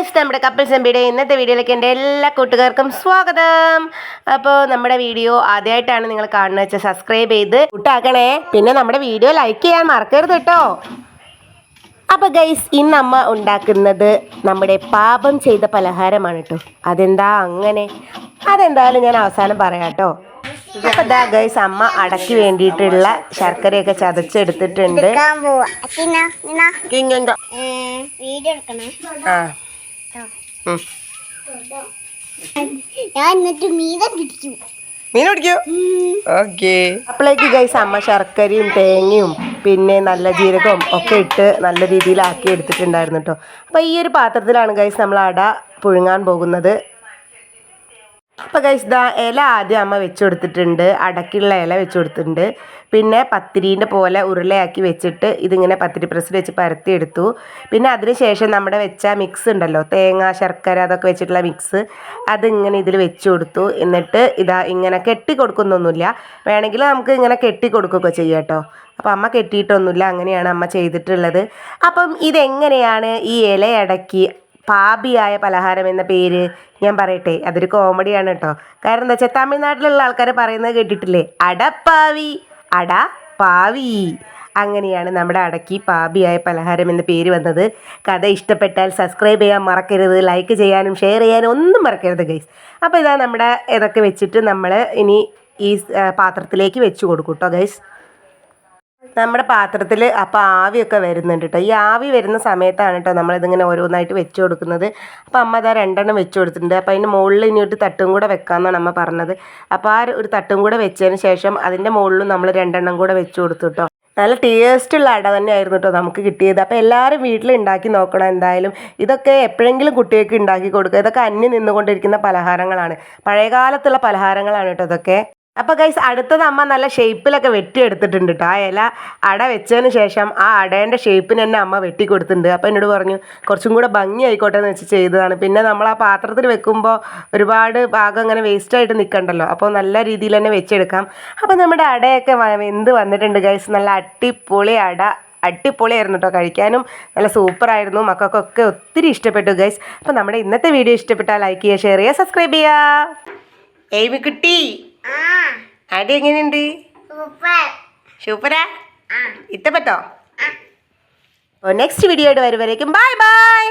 Guys നമ്മുടെ couples എംബിയുടെ ഇന്നത്തെ വീഡിയോയിലേക്ക് എന്റെ എല്ലാ കൂട്ടുകാർക്കും സ്വാഗതം. അപ്പോൾ നമ്മുടെ വീഡിയോ ആദ്യമായിട്ടാണ് നിങ്ങൾ കാണുന്നത്. വെച്ചാൽ സബ്സ്ക്രൈബ് ചെയ്ത് കൂട്ടാക്കണേ. പിന്നെ നമ്മുടെ വീഡിയോ ലൈക്ക് ചെയ്യാൻ മറക്കരുത് കേട്ടോ. അപ്പോൾ ഗൈസ് ഇന്ന് അമ്മ ഉണ്ടാക്കുന്നത് നമ്മുടെ പാപം ചെയ്ത പലഹാരമാണ് കേട്ടോ. അതെന്താ അങ്ങനെ? അതെന്തായാലും ഞാൻ അവസാനം പറയാം കേട്ടോ. അപ്പോൾ ഗൈസ് അമ്മ അടയ്ക്ക് വേണ്ടിയിട്ടുള്ള ശർക്കരയൊക്കെ ചതച്ചെടുത്തിട്ടുണ്ട്. ആ. ഞാൻ എന്നിട്ട് മീത പിടിക്കും. മീൻ പിടിക്കൂ. ഓക്കെ. അപ്പോഴേക്ക് ഗൈസ് അമ്മ ശർക്കരയും തേങ്ങയും പിന്നെ നല്ല ജീരകവും ഒക്കെ ഇട്ട് നല്ല രീതിയിലാക്കി എടുത്തിട്ടുണ്ടായിരുന്നു കേട്ടോ അപ്പോൾ ഈ ഒരു പാത്രത്തിലാണ് ഗൈസ് നമ്മൾ അട പുഴുങ്ങാൻ പോകുന്നത്. അപ്പോൾ ഗൈസ് ദാ ഇല ആദ്യം അമ്മ വെച്ച് കൊടുത്തിട്ടുണ്ട് അടക്കുള്ള ഇല വെച്ച് കൊടുത്തിട്ടുണ്ട് പിന്നെ പത്തിരീന്റെ പോലെ ഉരുളയാക്കി വെച്ചിട്ട് ഇതിങ്ങനെ പത്തിരി പ്രസ്സിൽ വെച്ച് പരത്തി എടുത്തു പിന്നെ അതിന് ശേഷം നമ്മുടെ വെച്ച മിക്സ് ഉണ്ടല്ലോ തേങ്ങ ശർക്കര അതൊക്കെ വെച്ചിട്ടുള്ള മിക്സ് അതിങ്ങനെ ഇതിൽ വെച്ച് കൊടുത്തു. എന്നിട്ട് ഇതാ ഇങ്ങനെ കെട്ടി കൊടുക്കുന്നൊന്നുമില്ല. വേണമെങ്കിൽ നമുക്ക് ഇങ്ങനെ കെട്ടി കൊടുക്കുകയൊക്കെ ചെയ്യാം കേട്ടോ. അപ്പോൾ അമ്മ കെട്ടിയിട്ടൊന്നുമില്ല അങ്ങനെയാണ് അമ്മ ചെയ്തിട്ടുള്ളത്. അപ്പം ഇതെങ്ങനെയാണ് ഈ ഇലയടക്കി പാപിയായ പലഹാരം എന്ന പേര് ഞാൻ പറയട്ടെ. അതൊരു കോമഡിയാണ് കേട്ടോ കാരണം എന്താ വെച്ചാൽ തമിഴ്നാട്ടിലുള്ള ആൾക്കാർ പറയുന്നത് കേട്ടിട്ടില്ലേ? അടപ്പാവി അട പാവി. അങ്ങനെയാണ് നമ്മുടെ അടക്കി പാപിയായ പലഹാരം എന്ന പേര് വന്നത്. കഥ ഇഷ്ടപ്പെട്ടാൽ സബ്സ്ക്രൈബ് ചെയ്യാൻ മറക്കരുത് ലൈക്ക് ചെയ്യാനും ഷെയർ ചെയ്യാനും ഒന്നും മറക്കരുത് ഗൈസ് അപ്പോൾ ഇതാ നമ്മുടെ ഇതൊക്കെ വെച്ചിട്ട് നമ്മൾ ഇനി ഈ പാത്രത്തിലേക്ക് വെച്ച് കൊടുക്കും കേട്ടോ ഗൈസ് നമ്മുടെ പാത്രത്തിൽ അപ്പോൾ ആവിയൊക്കെ വരുന്നുണ്ട് കേട്ടോ ഈ ആവി വരുന്ന സമയത്താണ് കേട്ടോ നമ്മളിതിങ്ങനെ ഓരോന്നായിട്ട് വെച്ച് കൊടുക്കുന്നത്. അപ്പോൾ അമ്മ അതാ രണ്ടെണ്ണം വെച്ച് കൊടുത്തിട്ടുണ്ട്. അപ്പോൾ അതിന്റെ മുകളിൽ ഇനി ഒരു തട്ടും കൂടെ വെക്കാമെന്നാണ് അമ്മ പറഞ്ഞത്. അപ്പോൾ ആ ഒരു തട്ടും കൂടെ വെച്ചതിന് ശേഷം അതിന്റെ മുകളിലും നമ്മൾ രണ്ടെണ്ണം കൂടെ വെച്ച് കൊടുത്തു കേട്ടോ നല്ല ടേസ്റ്റുള്ള അട തന്നെയായിരുന്നു കേട്ടോ നമുക്ക് കിട്ടിയത്. അപ്പോൾ എല്ലാവരും വീട്ടിൽ ഉണ്ടാക്കി നോക്കണം എന്തായാലും. ഇതൊക്കെ എപ്പോഴെങ്കിലും കുട്ടികൾക്ക് ഉണ്ടാക്കി കൊടുക്കുക. ഇതൊക്കെ അന്യം നിന്നുകൊണ്ടിരിക്കുന്ന പലഹാരങ്ങളാണ്. പഴയകാലത്തുള്ള പലഹാരങ്ങളാണ് കേട്ടോ ഇതൊക്കെ. അപ്പോൾ ഗൈസ് അടുത്തത് അമ്മ നല്ല ഷേപ്പിലൊക്കെ വെട്ടിയെടുത്തിട്ടുണ്ട് കേട്ടോ ആ ഇല അട വെച്ചതിന് ശേഷം ആ അടേന്റെ ഷേപ്പിന് തന്നെ അമ്മ വെട്ടി കൊടുത്തിട്ടുണ്ട് അപ്പോൾ എന്നോട് പറഞ്ഞു കുറച്ചും കൂടെ ഭംഗി ആയിക്കോട്ടെ എന്ന് വെച്ച് ചെയ്തതാണ്. പിന്നെ നമ്മൾ ആ പാത്രത്തിൽ വെക്കുമ്പോൾ ഒരുപാട് ഭാഗം അങ്ങനെ വേസ്റ്റായിട്ട് നിൽക്കണ്ടല്ലോ അപ്പോൾ നല്ല രീതിയിൽ തന്നെ വെച്ചെടുക്കാം. അപ്പോൾ നമ്മുടെ അടയൊക്കെ എന്ത് വന്നിട്ടുണ്ട് ഗൈസ് നല്ല അടിപൊളി അട. അടിപൊളിയായിരുന്നു കേട്ടോ കഴിക്കാനും നല്ല സൂപ്പറായിരുന്നു. മക്കൾക്കൊക്കെ ഒത്തിരി ഇഷ്ടപ്പെട്ടു ഗൈസ് അപ്പോൾ നമ്മുടെ ഇന്നത്തെ വീഡിയോ ഇഷ്ടപ്പെട്ടാൽ ലൈക്ക് ചെയ്യുക ഷെയർ ചെയ്യുക സബ്സ്ക്രൈബ് ചെയ്യുക. എയ്മി കുട്ടി ആ അടി എങ്ങനെയുണ്ട്? സൂപ്പറാ ആ. ഇഷ്ടപ്പെട്ടോ നെക്സ്റ്റ് വീഡിയോ ആയിട്ട് വരുവരേക്കും ബൈ ബൈ